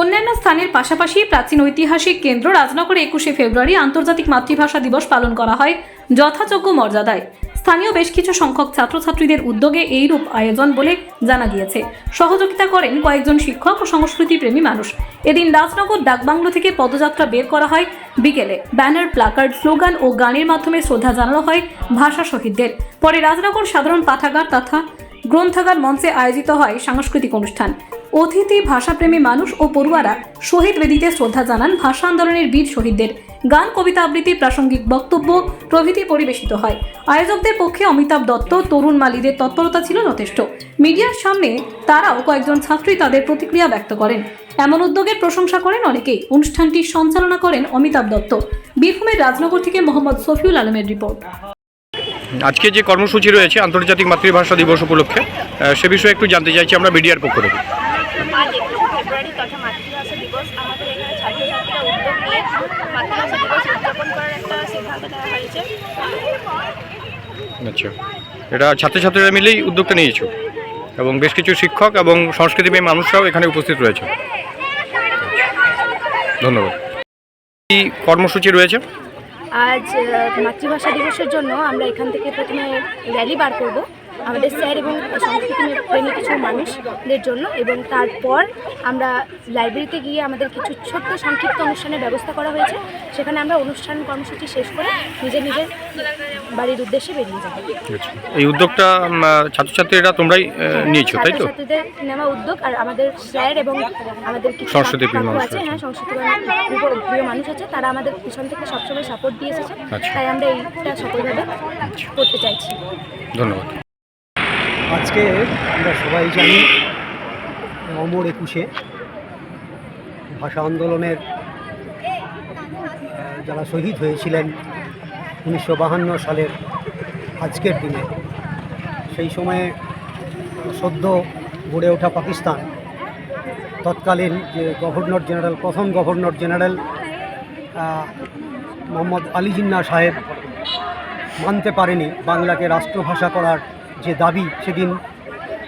অন্যান্য স্থানের পাশাপাশি প্রাচীন ঐতিহাসিক কেন্দ্র রাজনগরে একুশে ফেব্রুয়ারি আন্তর্জাতিক মাতৃভাষা দিবস পালন করা হয় যথাযোগ্য মর্যাদায়। স্থানীয় বেশ কিছু সংখ্যক ছাত্রছাত্রীদের উদ্যোগে এইরূপ আয়োজন বলে জানা গিয়েছে। সহযোগিতা করেন কয়েকজন শিক্ষক ও সংস্কৃতিপ্রেমী মানুষ। এদিন রাজনগর ডাকবাংলো থেকে পদযাত্রা বের করা হয়। বিকেলে ব্যানার, প্লাকার্ড, স্লোগান ও গানের মাধ্যমে শ্রদ্ধা জানানো হয় ভাষা শহীদদের। পরে রাজনগর সাধারণ পাঠাগার তথা গ্রন্থাগার মঞ্চে আয়োজিত হয় সাংস্কৃতিক অনুষ্ঠান। অতিথি ভাষাপ্রেমী মানুষ ও পড়ুয়ারা শহীদ বেদিতে শ্রদ্ধা জানান ভাষা আন্দোলনের বীর শহীদদের। গান, কবিতা আবৃত্তি, প্রাসঙ্গিক বক্তব্য প্রভৃতি পরিবেশিত হয়। আয়োজকদের পক্ষে অমিতাভ দত্ত, তরুণ মালিদের তৎপরতা ছিল যথেষ্ট। মিডিয়ার সামনে তারাও কয়েকজন ছাত্রী তাদের প্রতিক্রিয়া ব্যক্ত করেন। এমন উদ্যোগের প্রশংসা করেন অনেকেই। অনুষ্ঠানটি সঞ্চালনা করেন অমিতাভ দত্ত। বীরভূমের রাজনগর থেকে মোহাম্মদ সফিউল আলমের রিপোর্ট। আজকে যে কর্মসূচি রয়েছে, আন্তর্জাতিক মাতৃভাষা দিবস উপলক্ষে সে বিষয়ে একটু জানতে চাইছি আমরা মিডিয়ার পক্ষ থেকে আজ একুশে ফেব্রুয়ারি তথা মাতৃভাষা দিবস আমাদের এখানে ছাত্রছাত্রীরা উদ্যোগ নিয়ে মাতৃভাষা দিবস উদযাপন করার একটা হয়েছে। আচ্ছা। এটা ছাত্রছাত্রীরা মিলেই উদ্যোগটা নিয়েছো এবং বেশ কিছু শিক্ষক এবং সংস্কৃতিপ্রেমী মানুষরাও এখানে উপস্থিত রয়েছে। ধন্যবাদ। কি কর্মসূচি রয়েছে? আজ মাতৃভাষা দিবসের জন্য আমরা এখান থেকে প্রথমে র্যালি বার করব। আমাদের স্যার এবং সংস্কৃতি প্রেমী কিছু মানুষদের জন্য এবং তারপর আমরা লাইব্রেরিতে গিয়ে আমাদের কিছু ছোট্ট সংক্ষিপ্ত অনুষ্ঠানের ব্যবস্থা করা হয়েছে। সেখানে আমরা অনুষ্ঠান কর্মসূচি শেষ করে নিজের নিজের বাড়ির উদ্দেশ্যে বেরিয়ে যাব। আচ্ছা। এই উদ্যোগটা ছাত্রছাত্রীরা তোমরাই নিয়েছো তাই তো? ছাত্রছাত্রীদের নেওয়া উদ্যোগ আর আমাদের স্যার এবং আমাদের কিছু সংস্কৃতিপ্রিয় কাকু মানুষ আছে। হ্যাঁ সংস্কৃতি প্রিয় মানুষ আছে তারা আমাদের পিছন থেকে সবসময় সাপোর্ট দিয়ে এসেছে। আচ্ছা। তাই আমরা এইটা সফলভাবে করতে চাইছি। ধন্যবাদ। আজকে আমরা সবাই জানি অমর একুশে ভাষা আন্দোলনের যারা শহীদ হয়েছিলেন উনিশশো বাহান্ন সালের আজকের দিনে, সেই সময়ে সদ্য গড়ে ওঠা পাকিস্তান, তৎকালীন যে গভর্নর জেনারেল, প্রথম গভর্নর জেনারেল মোহাম্মদ আলী জিন্না সাহেব মানতে পারেনি বাংলাকে রাষ্ট্রভাষা করার যে দাবি সেদিন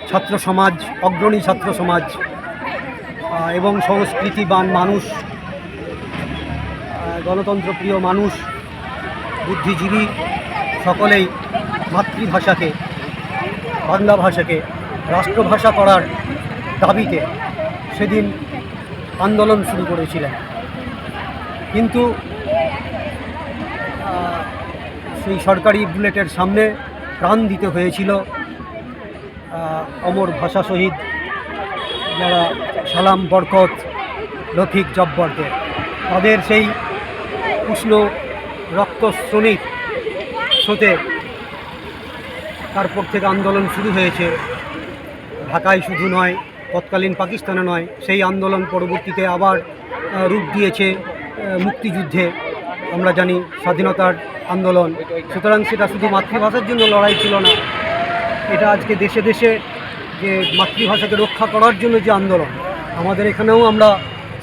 ছাত্র সমাজ, অগ্রণী ছাত্র সমাজ এবং সংস্কৃতিবান মানুষ গণতন্ত্রপ্রিয় মানুষ, বুদ্ধিজীবী সকলেই মাতৃভাষাকে, বাংলা ভাষাকে, রাষ্ট্রভাষা করার দাবিতে সেদিন আন্দোলন শুরু করেছিলেন। কিন্তু সেই সরকারি বুলেটের সামনে প্রাণ দিতে হয়েছিল অমর ভাষা শহীদ যারা সালাম, বরকত রফিক জব্বরদের। তাদের সেই উষ্ণ রক্তশ্রমিক স্রোতে তারপর থেকে আন্দোলন শুরু হয়েছে। ঢাকায় শুধু নয়, তৎকালীন পাকিস্তানে নয়, সেই আন্দোলন পরবর্তীতে আবার রূপ দিয়েছে মুক্তিযুদ্ধে। আমরা জানি স্বাধীনতার আন্দোলন। সুতরাং সেটা শুধু মাতৃভাষার জন্য লড়াই ছিল না। এটা আজকে দেশে দেশে যে মাতৃভাষাকে রক্ষা করার জন্য যে আন্দোলন, আমাদের এখানেও আমরা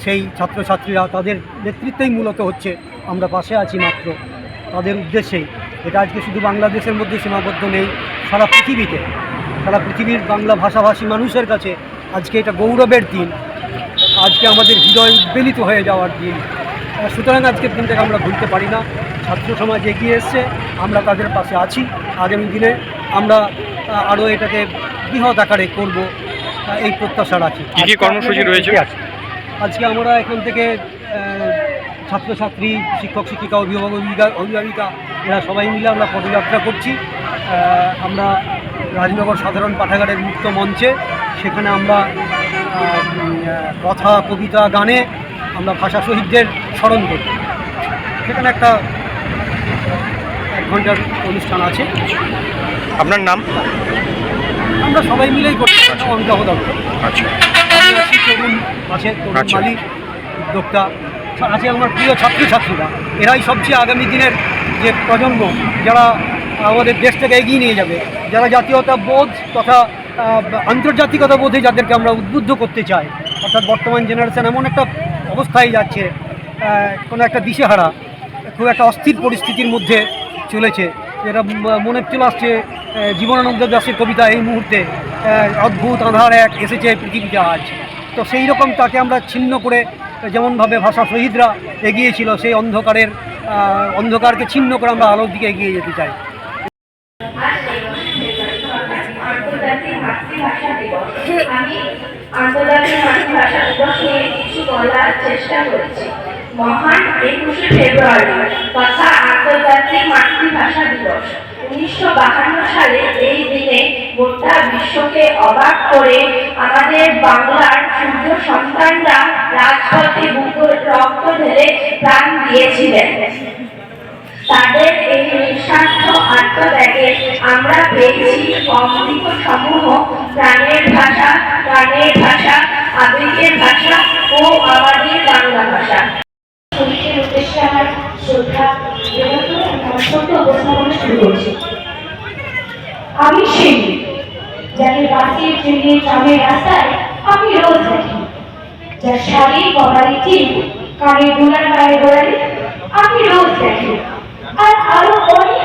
সেই ছাত্রছাত্রীরা তাদের নেতৃত্বেই মূলত হচ্ছে আমরা পাশে আছি মাত্র। তাদের উদ্দেশ্যেই। এটা আজকে শুধু বাংলাদেশের মধ্যে সীমাবদ্ধ নেই, সারা পৃথিবীতে। সারা পৃথিবীর বাংলা ভাষাভাষী মানুষের কাছে আজকে এটা গৌরবের দিন। আজকে আমাদের হৃদয় উদ্বেলিত হয়ে যাওয়ার দিন। সুতরাং আজকের দিনটাকে আমরা ভুলতে পারি না। ছাত্র সমাজ এগিয়ে এসছে আমরা তাদের পাশে আছি। আগামী দিনে আমরা আরও এটাকে বৃহৎ আকারে করব এই প্রত্যাশা রাখি। কি কর্মসূচি রয়েছে? আজকে আমরা এখান থেকে ছাত্রছাত্রী শিক্ষক শিক্ষিকা অভিভাবক অভিভাবিকা- অভিভাবিকা এরা সবাই মিলে আমরা পদযাত্রা করছি। আমরা রাজনগর সাধারণ পাঠাগারের মুক্ত মঞ্চে সেখানে আমরা কথা কবিতা গানে আমরা ভাষা শহীদদের স্মরণ করি। সেখানে একটা এক ঘণ্টার অনুষ্ঠান আছে। আপনার নাম? আমরা সবাই মিলেই হতাম আচ্ছা। আমি আছি তরুণ আছে তরুণ আচ্ছা। মালিক উদ্যোক্তা আছে আমার প্রিয় ছাত্রছাত্রীরা। এরাই সবচেয়ে আগামী দিনের যে প্রজন্ম যারা আমাদের দেশটাকে এগিয়ে নিয়ে যাবে যারা জাতীয়তা বোধ তথা আন্তর্জাতিকতা বোধে যাদেরকে আমরা উদ্বুদ্ধ করতে চাই অর্থাৎ বর্তমান জেনারেশন এমন একটা অবস্থায় যাচ্ছে কোনো একটা দিশেহারা, খুব একটা অস্থির পরিস্থিতির মধ্যে চলেছে। যেটা মনে চলে আসছে জীবনানন্দ দাসের কবিতা এই মুহূর্তে অদ্ভুত আধার এক এসেছে পৃথিবীতে আজ। তো সেই রকম তাকে আমরা ছিন্ন করে, যেমনভাবে ভাষা শহীদরা এগিয়েছিল, সেই অন্ধকারের অন্ধকারকে ছিন্ন করে আমরা আলোর দিকে এগিয়ে যেতে চাই আন্তর্জাতিক মাতৃভাষা দিবস আমি আন্তর্জাতিক মাতৃভাষা দিবস নিয়ে কিছু চেষ্টা করেছি। মহান একুশে ফেব্রুয়ারি, তথা আন্তর্জাতিক মাতৃভাষা দিবস। উনিশশো বাহান্ন সালে এই দিনে গোটা বিশ্বকে অবাক করে আমাদের বাংলার সূর্য সন্তানরা রাজপথে বুক রক্ত ঢেলে প্রাণ দিয়েছিলেন। তাদের এই নিঃস্বার্থ আত্মত্যাগে আমরা পেয়েছি অমৃত সমূহ প্রাণের ভাষা প্রাণের ভাষা আবেগের ভাষা ও আমাদের বাংলা ভাষা। উদ্দেশ্যে আমার শ্রদ্ধা শুরু আমি সেই যাকে বাসে ট্রেনে রাস্তায় আমি রোজ দেখি। যার শাড়ি কপালে টিপ, কানে গোলার গোড়ালি আমি রোজ দেখি। আর আরও অনেক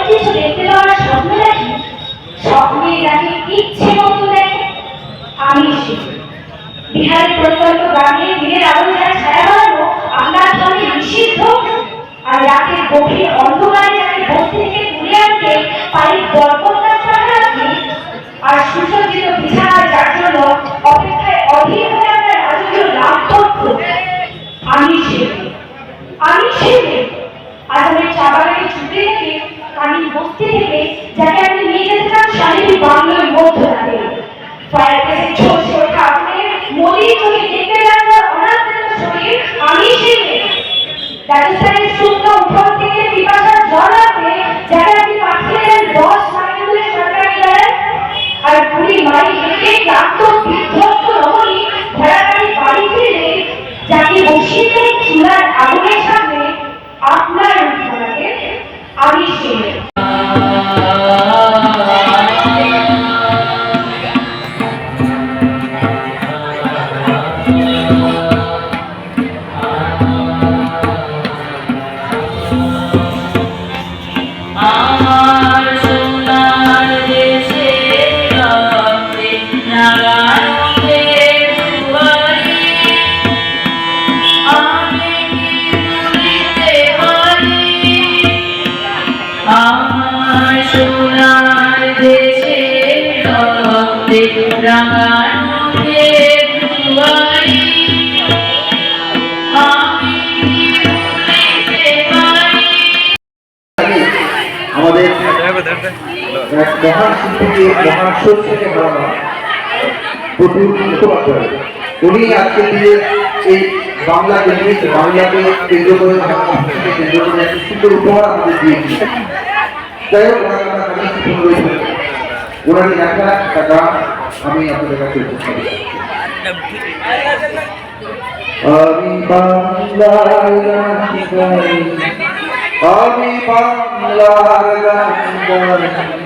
বিহারের প্রত্যন্ত গ্রামে দিনের আলো যারা ছায়া বাড়ানো, আমরা ধরে নিষিদ্ধ। আর রাতের গভীর অন্ধকারে যাকে বস্তি থেকে তুলে আনতে পারি বরকতা ছাড়া রাখি আর সুসজ্জিত বিছানা যার জন্য অপেক্ষায় অধীর হয়ে আমরা রাজকীয় লাভ করত আমি সে আমি সে আজ আমি চা বাগানে ছুটে থেকে আমি বস্তি থেকে যাকে আমি নিয়ে যেতে চান শারীরিক বাংলার রাজস্থানের শুকনো উঠোন থেকে পিপাসার জল আর কুড়ি মাইল ক্লান্ত মহান শিল্পীকে মহান শক্তিকে হারানো প্রচুর মুখোপাধ্যায় উনি আজকে দিনে এই বাংলা কেন্দ্রিক বাংলাকে কেন্দ্র করে কেন্দ্র করে একটা সুন্দর উপহার আমাদের দিয়েছিলেন যাই হোক, ওনার একটা গান আমি আপনাদের কাছে। আমি বাংলার গান আমি বাংলার গান